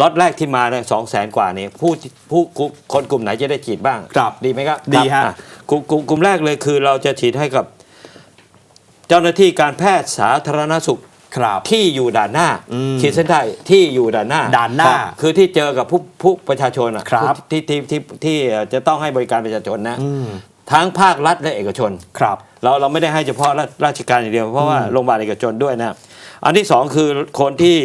ล็อตแรกที่มาเนี่ยสองแสนกว่านี่ผู้ผู้ผู้คนกลุ่มไหนจะได้ฉีดบ้างครับดีไหมครับดีฮะอ่กลุ่มกลุ่มกลุ่มแรกเลยคือเราจะฉีดให้กับ เจ้าหน้าที่การแพทย์สาธารณสุขครับที่อยู่ด่านหน้าอืมขีดเส้นใต้ที่อยู่ด่านหน้าด่านหน้าครับคือที่เจอกับผู้ผู้ประชาชนอะครับที่ที่ที่ที่จะต้องให้บริการประชาชนนะอืมทั้งภาครัฐและเอกชนครับ เราเราไม่ได้ให้เฉพาะราราชการอย่างเดียวเพราะว่าโรงพยาบาลเอกชนด้วยนะ อันที่สองคือคนที่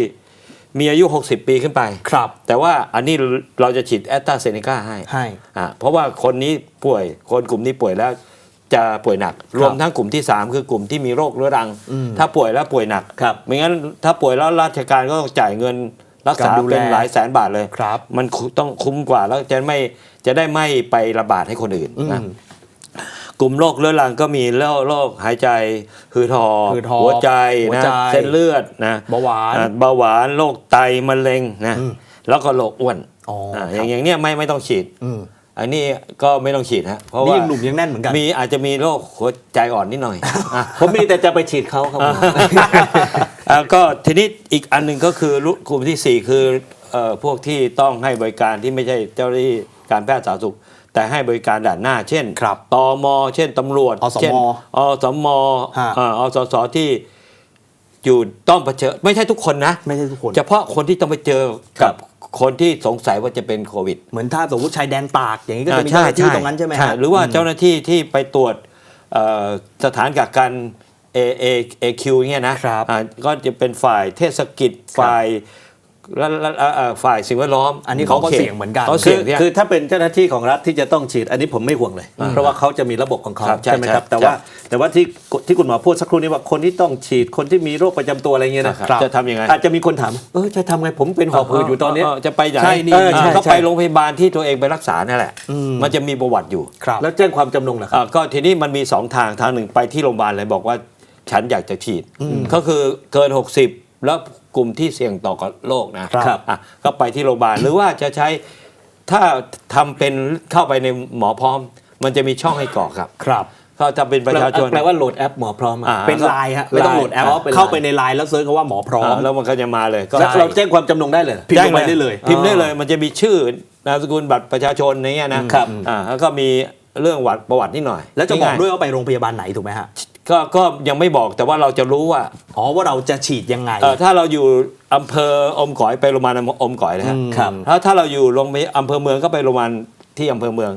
มีอายุ 60 ปีขึ้นไป ครับ แต่ว่าอันนี้เราจะฉีดแอสตราเซเนกาให้ให้ อ่าเพราะว่าคนนี้ป่วยคนกลุ่มนี้ป่วยแล้วจะป่วยหนัก รวมทั้งกลุ่มที่ 3 คือกลุ่มที่มีโรคเรื้อรัง อืมถ้าป่วยแล้วป่วยหนักครับไม่งั้นถ้าป่วยแล้วราชการก็ต้องจ่ายเงินรักษาการดูแลเป็นหลายแสนบาทเลย ครับ มันคุต้องคุ้มกว่าแล้วจะไม่จะได้ไม่ไประบาดให้คนอื่นอืมนะ กลุ่มโรคเรื้อรังก็มีโรคโรคหายใจหืดหอบหืดหอบหัวใจหัวนะใจ เส้นเลือดนะเบาหวาน อ่เบาหวานโรคไตมะเร็งนะอืม แล้วก็โรคอ้วนอ๋ออ่าอย่างอย่างเนี้ยไม่ไม่ต้องฉีด อืมอันนี้ก็ไม่ต้องฉีดฮะเพราะนี่ว่ายังหนุ่มยังแน่นเหมือนกัน มีอาจจะมีโรคหัวใจอ่อนนิดหน่อยอะ ผมมีแต่จะไปฉีดเขาครับผม อ่าก็ทีนี้อีกอันหนึ่งก็คือกลุ่มที่สี่คือเอ่อพวกที่ต้องให้บริการที่ไม่ใช่เจ้าหน้าที่การแพทย์สาธารณสุข แต่ให้บริการด่านหน้า เช่นครับตมเช่นตำรวจอสมเช่นอสมฮะอ่าอสสที่อยู่ต้องเผชิญไม่ใช่ทุกคนนะ ไม่ใช่ทุกคน เฉพาะคนที่ต้องไปเจอกับคนที่สงสัยว่าจะเป็นโควิด เหมือนถ้าสมมติชายแดนตากอย่างนี้ก็จะมีเจ้าหน้าที่ตรงนั้นใช่ไหมฮะ หรือว่าเจ้าหน้าที่ที่ไปตรวจเอ่อสถานกักกัน A A A Q เนี่ยนะครับอ่าก็จะเป็นฝ่ายเทศกิจ ฝ่าย และและเอ่อเอ่อฝ่ายสิ่งแวดล้อม อันนี้เขาก็ขขตเสี่ยงเหมือนกันเขาคืเสี่ยองเนี่ยคือถ้าเป็นเจ้าหน้าที่ของรัฐที่จะต้องฉีด อันนี้ผมไม่ห่วงเลย เพราะว่าเขาจะมีระบบของเขาครับใช่ใช่ไหมครับใช่แต่ว่าใช่แต่ว่าที่ที่คุณหมอพูดสักครู่นี้ว่าคนที่ต้องฉีดคนที่มีโรคประจำตัวอะไรเงี้ยนะครับจะทำยังไงอาจจะมีคนถามเออจะทำไงผมเป็นหอบหืดอยู่ตอนนี้เจะไปไหนใช่นี่เออใช่ก็ใช่ไปโรงพยาบาลที่ตัวเองไปรักษานั่นแหละอืมมันจะมีประวัติอยู่ครับแล้วแจ้งความจำนงเหรอครับอ่าก็ทีนี้มันมีสองทางทางหนึ่งไปที่โรงพยาบาลเลยบอกว่าฉันอยากจะฉีดก็คือเกิน 60 แล้วกลุ่มที่เสี่ยงต่อกับโรคนะครับอะก็ไปที่โรงพยาบาลหรือว่าจะใช้ถ้าทำเป็นเข้าไปในหมอพร้อม มันจะมีช่องให้กรอกครับครับเขาจะเป็นประชาชน แปลว่าโหลดแอปหมอพร้อมอะอ่า เป็นไลน์ฮะไม่ต้องโหลดแอปอ๋อเป็นเข้าไปในไลน์แล้วเซิร์ชคำว่าหมอพร้อมอ่าแล้วมันก็จะมาเลยก็ แล้วเราแจ้งความจำนงได้เลย พิมพ์ลงไปได้เลย พิมพ์ได้เลยมันจะมีชื่อนามสกุลบัตรประชาชนอย่างเงี้ยนะครับ อ่าแล้วก็มีเรื่องวัดประวัตินิดหน่อยแล้วจะบอกง่าด้วยว่าไปโรงพยาบาลไหนถูกไหมฮะ ก็ก็ยังไม่บอกแต่ว่าเราจะรู้ว่าอ๋อว่าเราจะฉีดยังไง เอ่อถ้าเราอยู่อำเภออมก๋อยไปโรงพยาบาลอมก๋อยนะฮะอืม ครับ ถ้าถ้าเราอยู่โรงพยาบาลอำเภอเมืองก็ไปโรงพยาบาลที่อำเภอเมือง